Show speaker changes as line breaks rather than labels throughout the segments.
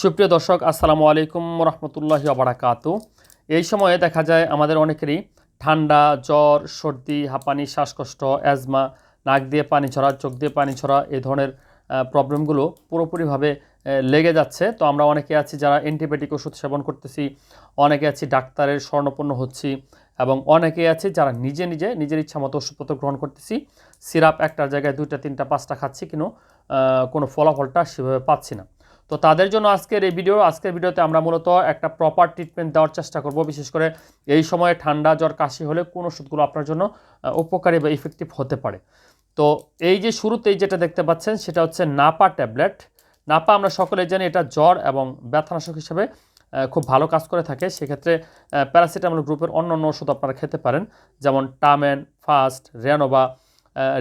সুপ্রিয় দর্শক, আসসালামু আলাইকুম রহমতুল্লাহি আবরাকাতু এই সময়ে দেখা যায় আমাদের অনেকেরই ঠান্ডা, জ্বর, সর্দি, হাঁপানি, শ্বাসকষ্ট, অ্যাজমা, নাক দিয়ে পানি ছড়া, চোখ দিয়ে পানি ছড়া এই ধরনের প্রবলেমগুলো পুরোপুরিভাবে লেগে যাচ্ছে। তো আমরা অনেকে আছি যারা অ্যান্টিবায়োটিক ওষুধ সেবন করতেছি, অনেকে আছি ডাক্তারের স্বর্ণপন্ন হচ্ছি এবং অনেকে আছে যারা নিজে নিজে নিজের ইচ্ছা মতো ওষুধপত্র গ্রহণ করতেছি। সিরাপ একটার জায়গায় দুইটা, তিনটা, পাঁচটা খাচ্ছি কিন্তু কোনো ফলাফলটা সেভাবে পাচ্ছি না। তো তাদের জন্য আজকের এই ভিডিও আজকের ভিডিওতে আমরা মূলত একটা প্রপার ট্রিটমেন্ট দেওয়ার চেষ্টা করব। বিশেষ করে এই সময়ে ঠান্ডা, জ্বর, কাশি হলে কোন ওষুধগুলো আপনার জন্য উপকারী বা ইফেক্টিভ হতে পারে। তো এই যে শুরুতেই যেটা দেখতে পাচ্ছেন, সেটা হচ্ছে নাপা ট্যাবলেট। নাপা আমরা সকলে জানি, এটা জ্বর এবং ব্যথানাশক হিসেবে খুব ভালো কাজ করে থাকে। সেক্ষেত্রে প্যারাসিটামল গ্রুপের অন্য অন্য ওষুধ আপনারা খেতে পারেন, যেমন টামেন ফাস্ট রেনোভা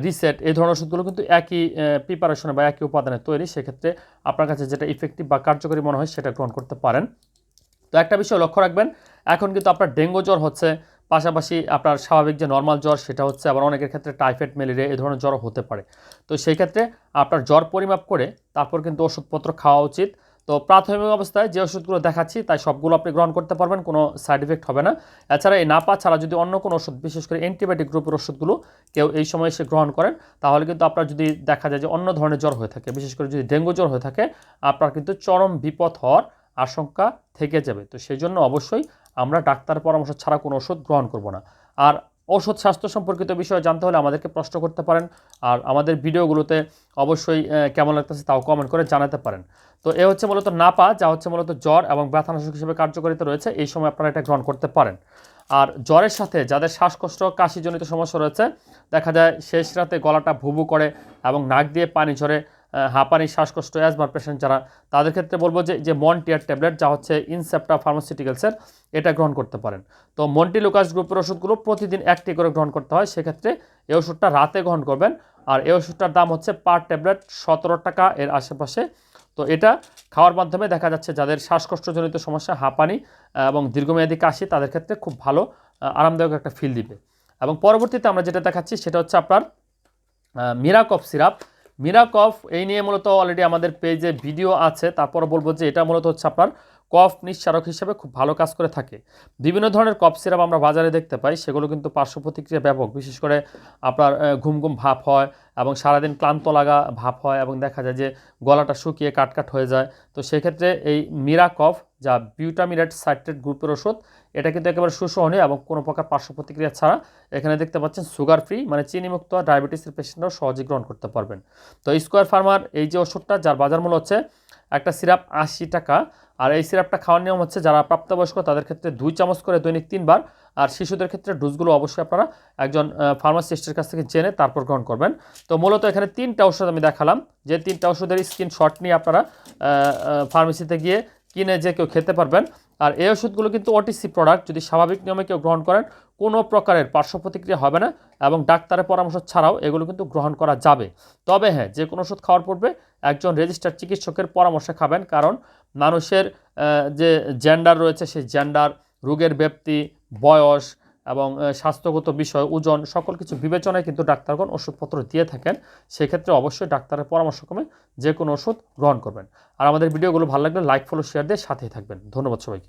রিসেট এই ধরনের ওষুধগুলো কিন্তু একই প্রিপারেশনে বা একই উপাদানে তৈরি। সেক্ষেত্রে আপনার কাছে যেটা ইফেক্টিভ বা কার্যকরী মনে হয় সেটা গ্রহণ করতে পারেন। তো একটা বিষয় লক্ষ্য রাখবেন, এখন কিন্তু আপনার ডেঙ্গু জ্বর হচ্ছে, পাশাপাশি আপনার স্বাভাবিক যে নর্মাল জ্বর সেটা হচ্ছে, আবার অনেকের ক্ষেত্রে টাইফয়েড ম্যালেরিয়া এই ধরনের জ্বরও হতে পারে। তো সেই ক্ষেত্রে আপনার জ্বর পরিমাপ করে তারপর কিন্তু ওষুধপত্র খাওয়া উচিত। তো প্রাথমিক অবস্থায় যে ওষুধগুলো দেখাচ্ছি, তাই সবগুলো আপনি গ্রহণ করতে পারবেন, কোনো সাইড এফেক্ট হবে না। এছাড়া এই নাপা ছাড়া যদি অন্য কোনো ওষুধ, বিশেষ করে অ্যান্টিবায়োটিক গ্রুপের ওষুধগুলো কেউ এই সময় এসে গ্রহণ করেন, তাহলে কিন্তু আপনার যদি দেখা যায় যে অন্য ধরনের জ্বর হয়ে থাকে, বিশেষ করে যদি ডেঙ্গু জ্বর হয়ে থাকে, আপনার কিন্তু চরম বিপদ হওয়ার আশঙ্কা থেকে যাবে। তো সেই জন্য অবশ্যই আমরা ডাক্তার পরামর্শ ছাড়া কোনো ওষুধ গ্রহণ করব না। আর ওষুধ স্বাস্থ্য সম্পর্কিত বিষয়ে জানতে হলে আমাদেরকে প্রশ্ন করতে পারেন আর আমাদের ভিডিওগুলোতে অবশ্যই কেমন লাগতেছে তাও কমেন্ট করে জানাতে পারেন। তো এ হচ্ছে মূলত নাপা, যা হচ্ছে মূলত জ্বর এবং ব্যথানাশক হিসেবে কার্যকারিতা রয়েছে, এই সময় আপনারা এটা গ্রহণ করতে পারেন। আর জ্বরের সাথে যাদের শ্বাসকষ্ট, কাশিজনিত সমস্যা রয়েছে, দেখা যায় শেষ রাতে গলাটা ভুবু করে এবং নাক দিয়ে পানি ঝরে হাঁপানি, শ্বাসকষ্ট অ্যাজমার পেশেন্ট যারা, তাদের ক্ষেত্রে বলব যে যে মন্টিয়ার ট্যাবলেট যা হচ্ছে ইনসেপ্টা ফার্মাসিউটিক্যালসের এটা গ্রহণ করতে পারেন। তো মন্টি লুকাস গ্রুপের ওষুধগুলো প্রতিদিন একটি করে গ্রহণ করতে হয়, সেক্ষেত্রে এই ওষুধটা রাতে গ্রহণ করবেন। আর এই ওষুধটার দাম হচ্ছে পার ট্যাবলেট সতেরো টাকা এর আশেপাশে। তো এটা খাওয়ার মাধ্যমে দেখা যাচ্ছে যাদের শ্বাসকষ্টজনিত সমস্যা, হাঁপানি এবং দীর্ঘমেয়াদী কাশি, তাদের ক্ষেত্রে খুব ভালো আরামদায়ক একটা ফিল দিবে। এবং পরবর্তীতে আমরা যেটা দেখাচ্ছি, সেটা হচ্ছে আপনার মিরাকফ সিরাপ মিরাকফ, এই নিয়ে মূলত অলরেডি আমাদের পেজে ভিডিও আছে। তারপর বলব যে এটা মূলত হচ্ছে আপনার কফ নিঃসারক হিসেবে খুব ভালো কাজ করে থাকে। বিভিন্ন ধরনের কফ সিরাপ আমরা বাজারে দেখতে পাই সেগুলো কিন্তু পার্শ্ব প্রতিক্রিয়া ব্যাপক। বিশেষ করে আপনার ঘুম ঘুম ভাব হয় এবং সারাদিন ক্লান্ত লাগা ভাব হয় এবং দেখা যায় যে গলাটা শুকিয়ে কাটকাট হয়ে যায়। তো সেক্ষেত্রে এই মিরা কফ যা বিউটামিনেট সাইট্রেট গ্রুপের ওষুধ, এটা কিন্তু একেবারে সুসহনীয় এবং কোনো প্রকার পার্শ্ব প্রতিক্রিয়া ছাড়া এখানে দেখতে পাচ্ছেন সুগার ফ্রি মানে চিনিমুক্ত ডায়াবেটিসের পেশেন্টরাও সহজে গ্রহণ করতে পারবেন। তো স্কোয়ার ফার্মার এই যে ওষুধটা, যার বাজার মূল্য হচ্ছে একটা সিরাপ আশি টাকা। আর এই সিরাপটা খাওয়ার নিয়ম হচ্ছে যারা প্রাপ্তবয়স্ক তাদের ক্ষেত্রে দুই চামচ করে দৈনিক তিনবার, আর শিশুদের ক্ষেত্রে ডোজগুলো অবশ্যই আপনারা একজন ফার্মাসিস্টের কাছ থেকে জেনে তারপর গ্রহণ করবেন। তো মূলত এখানে তিনটা ওষুধ আমি দেখালাম। যে তিনটা ওষুধের স্ক্রিনশট নিয়ে আপনারা ফার্মেসিতে গিয়ে কিনে যে কেউ খেতে পারবেন। আর এই ওষুধগুলো কিন্তু ওটিসি প্রোডাক্ট যদি স্বাভাবিক নিয়মে কেউ গ্রহণ করেন, কোনো প্রকারের পার্শ্ব প্রতিক্রিয়া হবে না এবং ডাক্তারের পরামর্শ ছাড়াও এগুলো কিন্তু গ্রহণ করা যাবে। তবে হ্যাঁ যে কোনো ওষুধ খাওয়ার পূর্বে একজন রেজিস্টার চিকিৎসকের পরামর্শে খাবেন, কারণ মানুষের যে জেন্ডার রয়েছে, সেই জেন্ডার রোগের ব্যাপ্তি বয়স এবং স্বাস্থ্যগত বিষয়, ওজন, সকল কিছু বিবেচনায় কিন্তু ডাক্তারগণ ওষুধপত্র দিয়ে থাকেন। সেক্ষেত্রে অবশ্যই ডাক্তারের পরামর্শক্রমে যে কোনো ওষুধ গ্রহণ করবেন। আর আমাদের ভিডিওগুলো ভালো লাগলে লাইক, ফলো শেয়ার দিয়ে সাথেই থাকবেন। ধন্যবাদ সবাইকে।